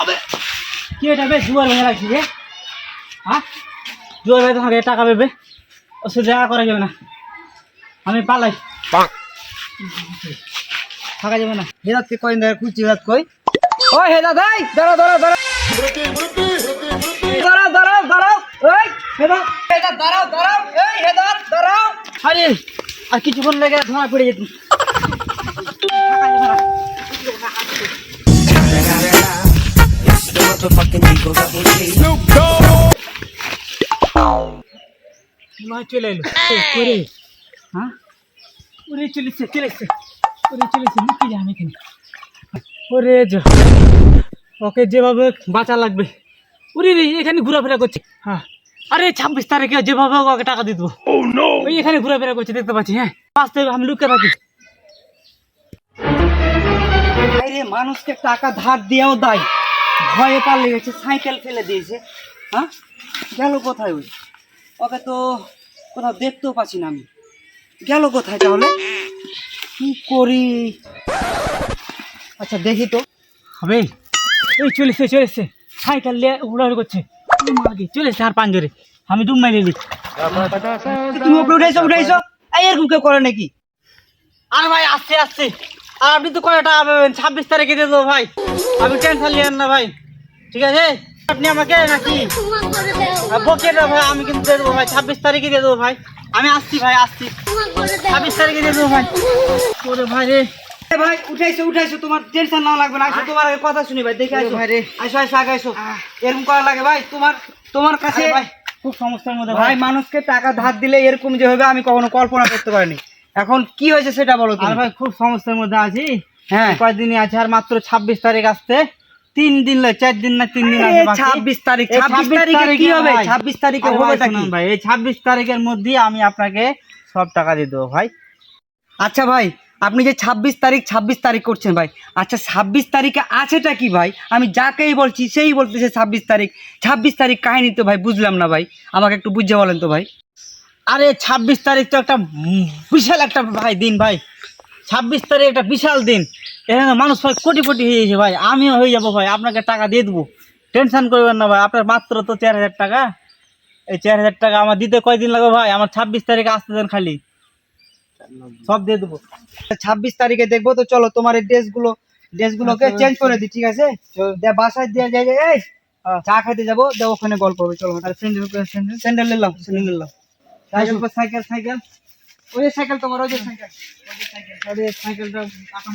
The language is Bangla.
আবে কি এটা বে জুয়ার হয়ে রাখছি রে? হ্যাঁ জুয়ার ভাই তোমাকে টাকা পেবে। করা যাবে না। আমি পালাই। থাকা যাবে না। হেদাতকে দেখা হেদাত কই? ও হেদাত এই দাঁড়াও দাঁড়াও দাঁড়াও। দাঁড়াও দাঁড়াও দাঁড়াও। এই হেদাত হেদাত দাঁড়াও দাঁড়াও। এই হেদাত দাঁড়াও। আরে আর কিছুক্ষণ লেগে ধোঁয়া পড়ে যেত। চলে এলো করে হ্যাঁ ওরে চলেছে চলেছে ওরে চলেছে মুক্তি যা আমি এখানে ওরে যা ওকে যেভাবে বাঁচা লাগবে ওরে রে এখানে ঘোরাফেরা করছে হ্যাঁ আরে ছাব্বিশ তারিখে যেভাবে হোক ওকে টাকা দিয়ে দেবো ওই এখানে ঘোরাফেরা করছে দেখতে পাচ্ছি হ্যাঁ আসতে আমি লুকিয়ে থাকি আরে মানুষকে টাকা ধার দিয়েও দেয়। ভয়ে পারলে গেছে সাইকেল ফেলে দিয়েছে। হ্যাঁ? গেল কোথায় ওই? ওকে তো কোথাও দেখতেও পাচ্ছি না আমি। গেল কোথায় তাহলে? কি করি? আচ্ছা দেখি তো। হবে। এই চলেছে চলেছে সাইকেল নিয়ে উড়াউড়ি করছে। মাগে চলেছে আর পাঞ্জরে আমি ডুব মাইলে নিলি তুমি উপরে উঠাইছো উঠাইছো এই এরকম কেউ করে নাকি? আর ভাই আসছে আসছে। আর আপনি তো কয়টা পাবেন ছাব্বিশ তারিখে দিয়ে দেবো ভাই। আপনি টেনশন নিয়েন না ভাই। ঠিক আছে? আপনি আমাকে নাকি আর বকে দেবো ভাই আমি কিন্তু দিয়ে দেবো ভাই। ছাব্বিশ তারিখে দিয়ে দেবো ভাই। আমি আসছি ভাই আসছি। ছাব্বিশ তারিখে দিয়ে দেবো ভাই। ওরে ভাই রে। ভাই উঠাইছো উঠাইছো। তোমার টেনশন না লাগবে না। আসো তোমার আগে কথা শুনি ভাই। দেখে আসো ভাই রে। আসো আসো আগে আসো এরকম করা লাগে ভাই। তোমার তোমার কাছে ভাই খুব সমস্যার মধ্যে ভাই। মানুষকে টাকা ধার দিলে এরকম যে হবে আমি কখনো কল্পনা করতে পারিনি। এখন কি হয়েছে সেটা বলো আর ভাই খুব সমস্যার মধ্যে আছি। হ্যাঁ। কয়েকদিনই আছে? আর মাত্র ছাব্বিশ তারিখ আসতে তিন দিন লাগে চার দিন না তিন দিন আছে ছাব্বিশ তারিখ ছাব্বিশ তারিখে কি হবে? ছাব্বিশ তারিখে হবে ভাই এই ছাব্বিশ তারিখের মধ্যেই আমি আপনাকে সব টাকা দিয়ে দেবো ভাই। আচ্ছা ভাই আপনি যে ছাব্বিশ তারিখ ছাব্বিশ তারিখ করছেন ভাই আচ্ছা ছাব্বিশ তারিখে আছেটা কি ভাই? আমি যাকেই বলছি সেই বলতেছে ছাব্বিশ তারিখ। ছাব্বিশ তারিখ কাহিনী তো ভাই বুঝলাম না ভাই। আমাকে একটু বুঝে বলেন তো ভাই। আরে ছাব্বিশ তারিখ তো একটা বিশাল একটা ভাই দিন ভাই। ছাব্বিশ তারিখ একটা বিশাল দিন। এখানে মানুষ ভাই কোটি কোটি হয়ে গেছে ভাই। আমিও হয়ে যাব ভাই। আপনাকে টাকা দিয়ে দেবো। টেনশন করবেন না ভাই। আপনার মাত্র তো চার হাজার টাকা। এই চার হাজার টাকা আমার দিতে কয়দিন লাগবে ভাই? আমার ছাব্বিশ তারিখে আসতে দেন খালি। সব দিয়ে দেবো। ছাব্বিশ তারিখে দেখব তো। চলো তোমার এই ড্রেসগুলো ড্রেসগুলোকে চেঞ্জ করে দিই ঠিক আছে? বাসায় দিয়ে যাই যাই চা খাইতে যাব। ওখানে গল্প হবে। চলো স্যান্ডেল স্যান্ডেল নিলাম স্যান্ডেল নিলাম। Cycle cycle. ওই সাইকেল তোমার ওই যে সাইকেল। ওই যে সাইকেল সাইকেলটা এখন